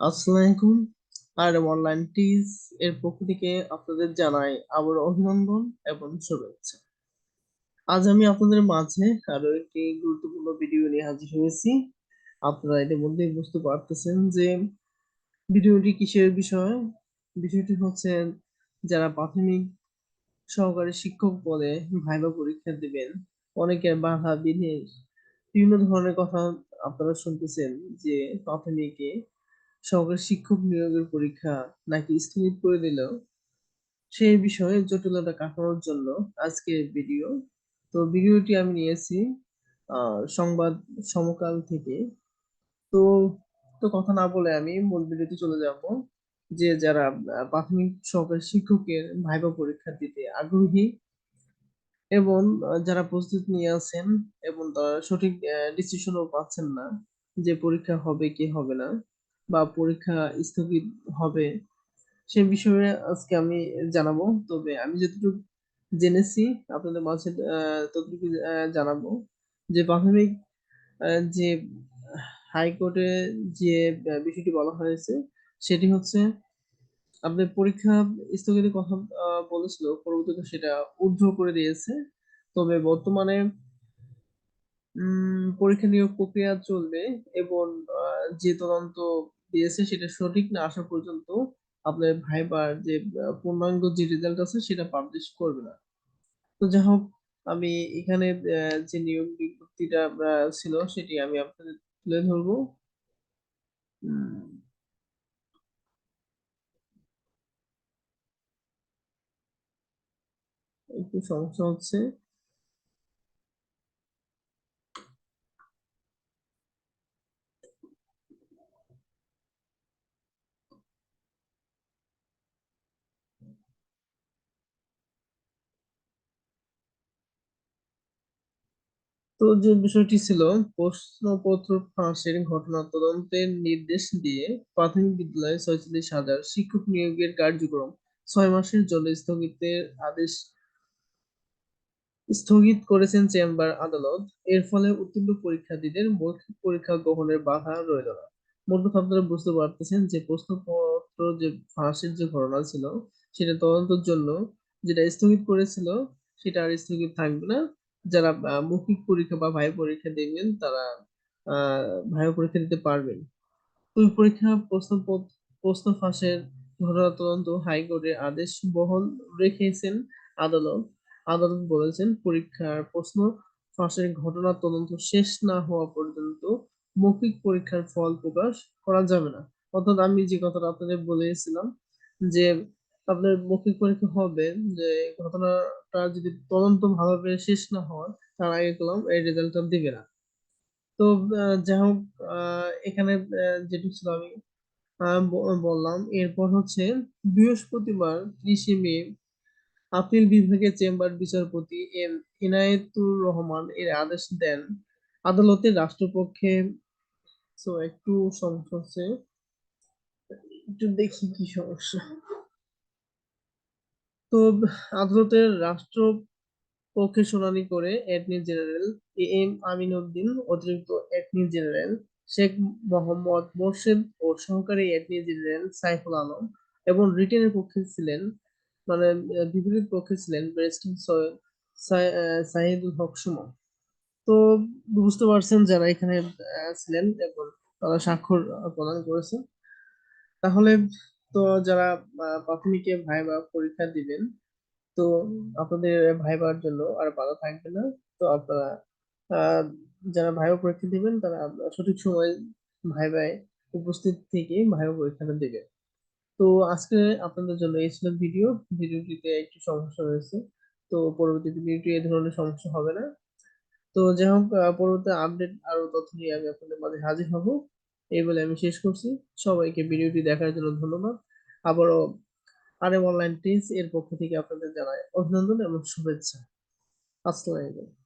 আসসালামু আলাইকুম আর অনলাইন টিজ এর পক্ষ থেকে আপনাদের জানাই আবার অভিনন্দন এবং শুভেচ্ছা। আজ আমি আপনাদের মাঝে আরও একটি গুরুত্বপূর্ণ ভিডিও নিয়ে হাজির হয়েছি। আপনারা এর মধ্যেই বুঝতে পারতেছেন যে ভিডিওটি কিসের বিষয়? বিষয়টি হচ্ছে যারা প্রাথমিক সহকারী শিক্ষক পদে ভাইবা পরীক্ষা দিবেন অনেকের বাধা বিধি বিভিন্ন ধরনের কথা আপনারা শুনতেছেন যে প্রাথমিকে সহকারী শিক্ষক নিয়োগের পরীক্ষা নাকি স্থগিত করে দিল? সেই বিষয়ে জটিলতা কাটানোর জন্য আজকের ভিডিও তো ভিডিওটি আমি নিয়েছি সংবাদ সমকাল থেকে। তো তো কথা না বলে আমি মূল ভিডিওতে চলে যাব, যে যারা প্রাথমিক সহকারী শিক্ষকের ভাইবা পরীক্ষা দিতে আগ্রহী এবং যারা প্রস্তুতি নিয়ে আছেন এবং তারা সঠিক ডিসিশনও পাচ্ছেন না যে পরীক্ষা হবে কি হবে না। বা পরীক্ষা স্থগিত হবে, সে বিষয়ে আজকে আমি জানাব। তবে আমি যতটুকু জেনেছি, আপনাদের মাঝে ততটুকু জানাব যে প্রাথমিক যে হাইকোর্টে যে বিষয়টি বলা হয়েছে, সেটি হচ্ছে আপনার পরীক্ষা স্থগিতের কথা বলেছিল, পরবর্তীতে সেটা ঊর্ধ্ব করে দিয়েছে। তবে বর্তমানে পরীক্ষা নিয়োগ প্রক্রিয়া চলবে এবং যে তদন্ত দিয়েছে সেটা সঠিক না আসা পর্যন্ত আপনার ভাইবার যে পূর্ণাঙ্গ যে রেজাল্ট আছে সেটা পাবলিশ করবে না। তো যাই হোক, আমি এখানে যে নিয়োগ বিজ্ঞপ্তিটা ছিল সেটি আমি আপনাদের তুলে ধরবো। একটু সমস্যা হচ্ছে। তো যে বিষয়টি ছিল, প্রশ্নপত্র ফাঁসের ঘটনা তদন্তের নির্দেশ দিয়ে প্রাথমিক বিদ্যালয়ে ছয়চল্লিশ হাজার শিক্ষক নিয়োগের কার্যক্রম ছয় মাসের জন্য স্থগিতের আদেশ স্থগিত করেছেন চেম্বার আদালত। এর ফলে উত্তীর্ণ পরীক্ষার্থীদের মৌখিক পরীক্ষা গ্রহণের বাধা রইল না। কথা আপনারা বুঝতে পারতেছেন যে প্রশ্নপত্র যে ফাঁসের যে ঘটনা ছিল, সেটা তদন্তের জন্য যেটা স্থগিত করেছিল, সেটা আর স্থগিত থাকবে না। যারা মৌখিক পরীক্ষা বা ভাই পরীক্ষা দেবেন, তারা আহ ভাই পরীক্ষা দিতে পারবেন। ওই পরীক্ষা প্রশ্ন প্রশ্ন ফাঁসের ঘটনা তদন্ত হাইকোর্টের আদেশ বহাল রেখেছেন আদালত। আদালত বলেছেন, পরীক্ষার প্রশ্ন ফাঁসের ঘটনা তদন্ত শেষ না হওয়া পর্যন্ত মৌখিক পরীক্ষার ফল প্রকাশ করা যাবে না। অর্থাৎ আমি যে কথাটা আপনাদের বলেছিলাম যে আপনার মৌখিক পরীক্ষা হবে যে, ঘটনাটা যদি তদন্ত ভালোভাবে শেষ না হয়, তার আগে কলম এই রেজাল্টটা দিবে না। তো যাই হোক এখানে যেটুকু ছিল আমি বললাম। এরপর হচ্ছে, বৃহস্পতিবার ত্রিশে মে, আপিল বিভাগের চেম্বার বিচারপতি এম ইনায়েতুর রহমান এর আদেশ দেন আদালতের রাষ্ট্রপক্ষে। একটু সমস্যা হচ্ছে, একটু দেখি কি সমস্যা। তো আদালতের রাষ্ট্র পক্ষে শুনানি করে attorney general A M Amin Uddin, অতিরিক্ত অ্যাটর্নি জেনারেল শেখ মোহাম্মদ মোর্শেদ ও সহকারী অ্যাটর্নি জেনারেল সাইফুল আলম এবং রিটেনের পক্ষে ছিলেন মানে বিপরীত পক্ষে ছিলেন ব্যারিস্টার সৈয়দ সাহিদুল হক সুমন। তো বুঝতে পারছেন যারা এখানে ছিলেন এবং তারা স্বাক্ষর প্রদান করেছেন। তাহলে তো যারা প্রাথমিকে ভাইবা পরীক্ষা দিবেন, তো আপনাদের ভাইবার জন্য আর বাধা থাকবে না। তো আপনারা যারা ভাইবা পরীক্ষা দিবেন, তারা সঠিক সময় ভাইবায় উপস্থিত থেকে ভাইবা পরীক্ষাটা দেবেন। তো আজকে আপনাদের জন্য এই ছিল ভিডিও। ভিডিওটিতে একটু সমস্যা হয়েছে তো পরবর্তী ভিডিওটি এই ধরনের সমস্যা হবে না। তো যাই হোক পরবর্তী আপডেট আরও তথ্য নিয়ে আমি আপনাদের মাঝে হাজির হব। এই বলে আমি শেষ করছি। সবাইকে ভিডিওটি দেখার জন্য ধন্যবাদ। আবারও আরএম অনলাইন টিচ এর পক্ষ থেকে আপনাদের জানাই অভিনন্দন এবং শুভেচ্ছা। আসসালামু আলাইকুম।